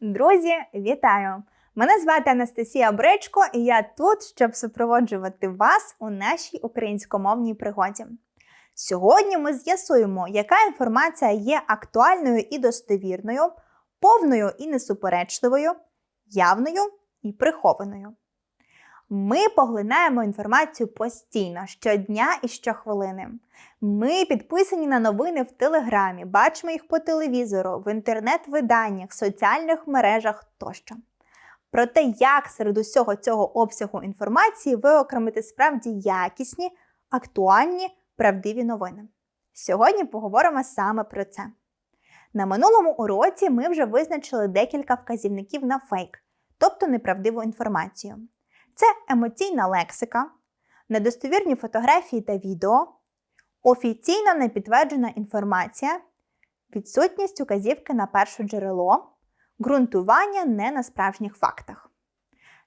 Друзі, вітаю! Мене звати Анастасія Бречко, і я тут, щоб супроводжувати вас у нашій українськомовній пригоді. Сьогодні ми з'ясуємо, яка інформація є актуальною і достовірною, повною і несуперечливою, явною і прихованою. Ми поглинаємо інформацію постійно, щодня і щохвилини. Ми підписані на новини в Телеграмі, бачимо їх по телевізору, в інтернет-виданнях, соціальних мережах тощо. Про те, як серед усього цього обсягу інформації виокремити справді якісні, актуальні, правдиві новини. Сьогодні поговоримо саме про це. На минулому уроці ми вже визначили декілька вказівників на фейк, тобто неправдиву інформацію. Це емоційна лексика, недостовірні фотографії та відео, офіційно непідтверджена інформація, відсутність указівки на перше джерело, ґрунтування не на справжніх фактах.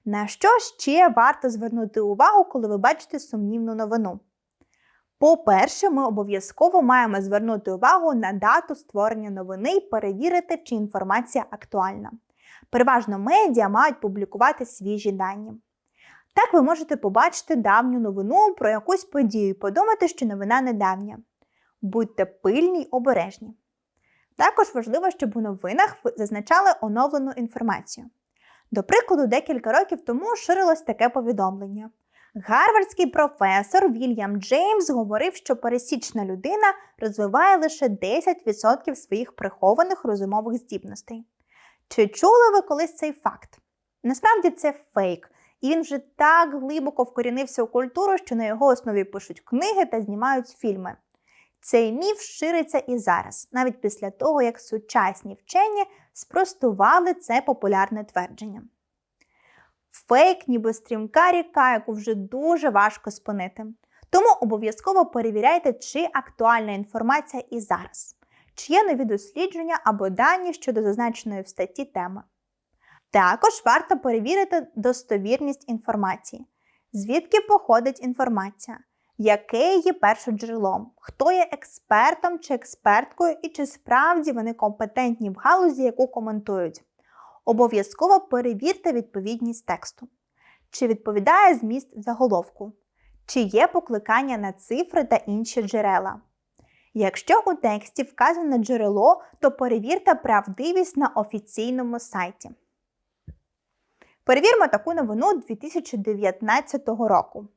На що ще варто звернути увагу, коли ви бачите сумнівну новину? По-перше, ми обов'язково маємо звернути увагу на дату створення новини і перевірити, чи інформація актуальна. Переважно медіа мають публікувати свіжі дані. Так ви можете побачити давню новину про якусь подію і подумати, що новина недавня. Будьте пильні й обережні. Також важливо, щоб у новинах зазначали оновлену інформацію. До прикладу, декілька років тому ширилось таке повідомлення. Гарвардський професор Вільям Джеймс говорив, що пересічна людина розвиває лише 10% своїх прихованих розумових здібностей. Чи чули ви колись цей факт? Насправді це фейк, і він вже так глибоко вкорінився у культуру, що на його основі пишуть книги та знімають фільми. Цей міф шириться і зараз, навіть після того, як сучасні вчені спростували це популярне твердження. Фейк, ніби стрімка ріка, яку вже дуже важко спинити. Тому обов'язково перевіряйте, чи актуальна інформація і зараз, чи є нові дослідження або дані щодо зазначеної в статті теми. Також варто перевірити достовірність інформації, звідки походить інформація, яке є першоджерелом, хто є експертом чи експерткою і чи справді вони компетентні в галузі, яку коментують. Обов'язково перевірте відповідність тексту, чи відповідає зміст заголовку, чи є покликання на цифри та інші джерела. Якщо у тексті вказане джерело, то перевірте правдивість на офіційному сайті. Перевірмо таку новину 2019 року.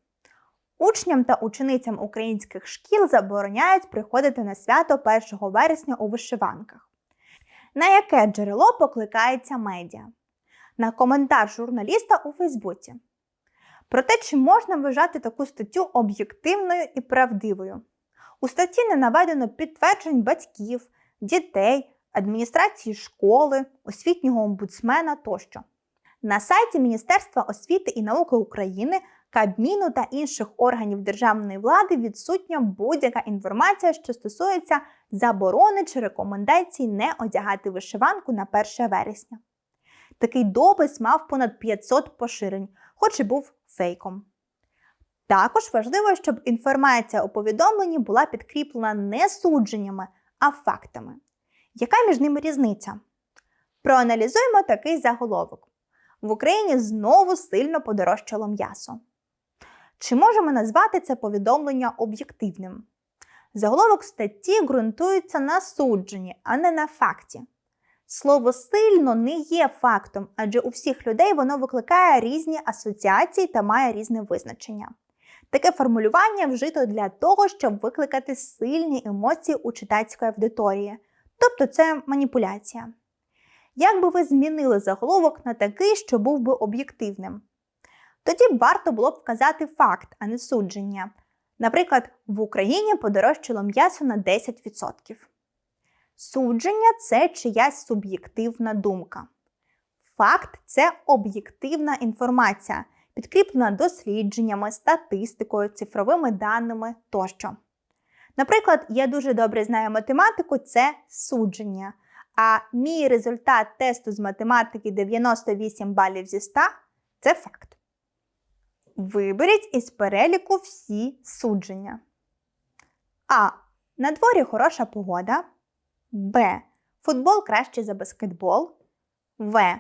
Учням та ученицям українських шкіл забороняють приходити на свято 1 вересня у вишиванках. На яке джерело покликається медіа? На коментар журналіста у Фейсбуці. Про те, чи можна вважати таку статтю об'єктивною і правдивою. У статті не наведено підтверджень батьків, дітей, адміністрації школи, освітнього омбудсмена тощо. На сайті Міністерства освіти і науки України, Кабміну та інших органів державної влади відсутня будь-яка інформація, що стосується заборони чи рекомендацій не одягати вишиванку на 1 вересня. Такий допис мав понад 500 поширень, хоч і був фейком. Також важливо, щоб інформація у повідомленні була підкріплена не судженнями, а фактами. Яка між ними різниця? Проаналізуємо такий заголовок в Україні знову сильно подорожчало м'ясо. Чи можемо назвати це повідомлення об'єктивним? Заголовок статті ґрунтується на судженні, а не на факті. Слово сильно не є фактом, адже у всіх людей воно викликає різні асоціації та має різне визначення. Таке формулювання вжито для того, щоб викликати сильні емоції у читацької аудиторії, тобто це маніпуляція. Як би ви змінили заголовок на такий, що був би об'єктивним? Тоді варто було б вказати факт, а не судження. Наприклад, в Україні подорожчало м'ясо на 10%. Судження це чиясь суб'єктивна думка. Факт це об'єктивна інформація, підкріплена дослідженнями, статистикою, цифровими даними тощо. Наприклад, я дуже добре знаю математику це судження. А мій результат тесту з математики 98 балів зі 100 це факт. Виберіть із переліку всі судження. А. На дворі хороша погода. Б. Футбол краще за баскетбол. В.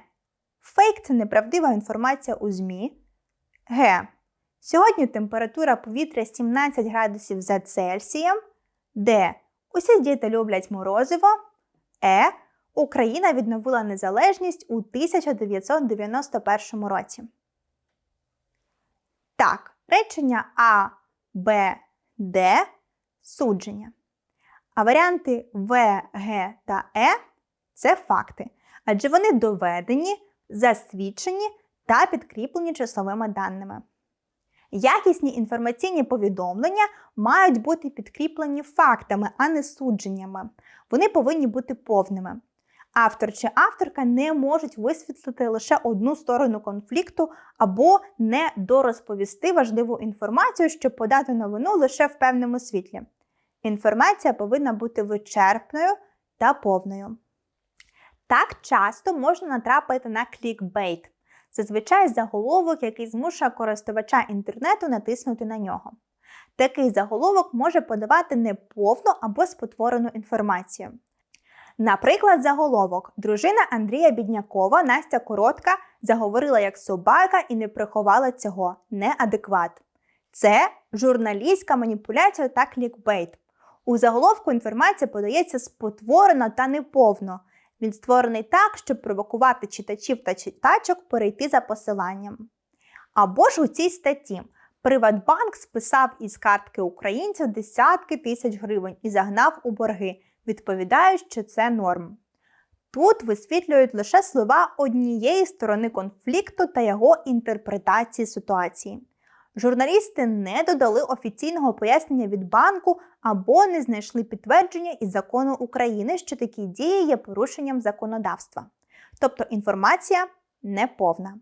Фейк це неправдива інформація у ЗМІ. Г. Сьогодні температура повітря 17 градусів за Цельсієм. Д. Усі діти люблять морозиво. Е. Україна відновила незалежність у 1991 році. Так, речення А, Б, Д судження. А варіанти В, Г та Е це факти, адже вони доведені, засвідчені та підкріплені числовими даними. Якісні інформаційні повідомлення мають бути підкріплені фактами, а не судженнями. Вони повинні бути повними. Автор чи авторка не можуть висвітлити лише одну сторону конфлікту або не дорозповісти важливу інформацію, щоб подати новину лише в певному світлі. Інформація повинна бути вичерпною та повною. Так часто можна натрапити на клікбейт. Зазвичай заголовок, який змушує користувача інтернету натиснути на нього. Такий заголовок може подавати неповну або спотворену інформацію. Наприклад, заголовок Дружина Андрія Біднякова Настя Коротка заговорила як собака і не приховала цього неадекват. Це журналістська маніпуляція та клікбейт. У заголовку інформація подається спотворено та неповно. Він створений так, щоб провокувати читачів та читачок перейти за посиланням. Або ж у цій статті Приватбанк списав із картки українців десятки тисяч гривень і загнав у борги, відповідають, що це норм. Тут висвітлюють лише слова однієї сторони конфлікту та його інтерпретації ситуації. Журналісти не додали офіційного пояснення від банку або не знайшли підтвердження із закону України, що такі дії є порушенням законодавства. Тобто інформація неповна.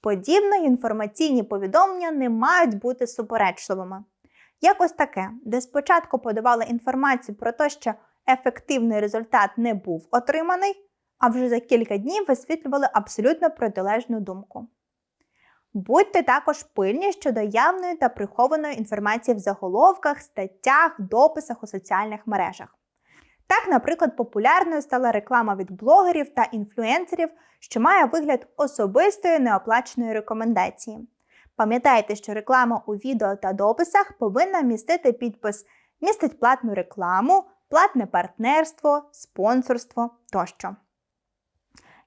Подібно інформаційні повідомлення не мають бути суперечливими. Якось таке, де спочатку подавали інформацію про те, що ефективний результат не був отриманий, а вже за кілька днів висвітлювали абсолютно протилежну думку. Будьте також пильні щодо явної та прихованої інформації в заголовках, статтях, дописах у соціальних мережах. Так, наприклад, популярною стала реклама від блогерів та інфлюенсерів, що має вигляд особистої неоплаченої рекомендації. Пам'ятайте, що реклама у відео та дописах повинна містити підпис містить платну рекламу, платне партнерство, спонсорство тощо.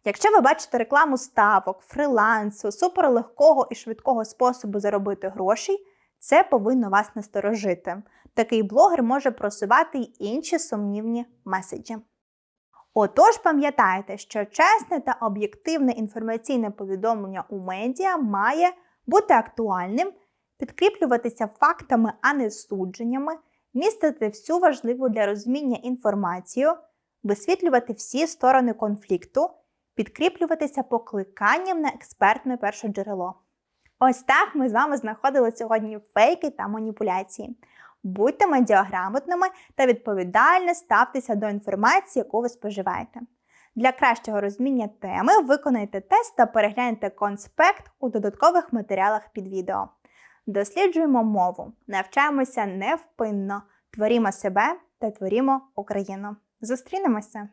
Якщо ви бачите рекламу ставок, фрилансу, суперлегкого і швидкого способу заробити гроші, це повинно вас насторожити. Такий блогер може просувати й інші сумнівні меседжі. Отож, пам'ятайте, що чесне та об'єктивне інформаційне повідомлення у медіа має бути актуальним, підкріплюватися фактами, а не судженнями, містити всю важливу для розуміння інформацію, висвітлювати всі сторони конфлікту підкріплюватися покликанням на експертне перше джерело. Ось так ми з вами знаходили сьогодні фейки та маніпуляції. Будьте медіаграмотними та відповідально ставтеся до інформації, яку ви споживаєте. Для кращого розуміння теми виконайте тест та перегляньте конспект у додаткових матеріалах під відео. Досліджуємо мову, навчаємося невпинно, творімо себе та творімо Україну. Зустрінемося!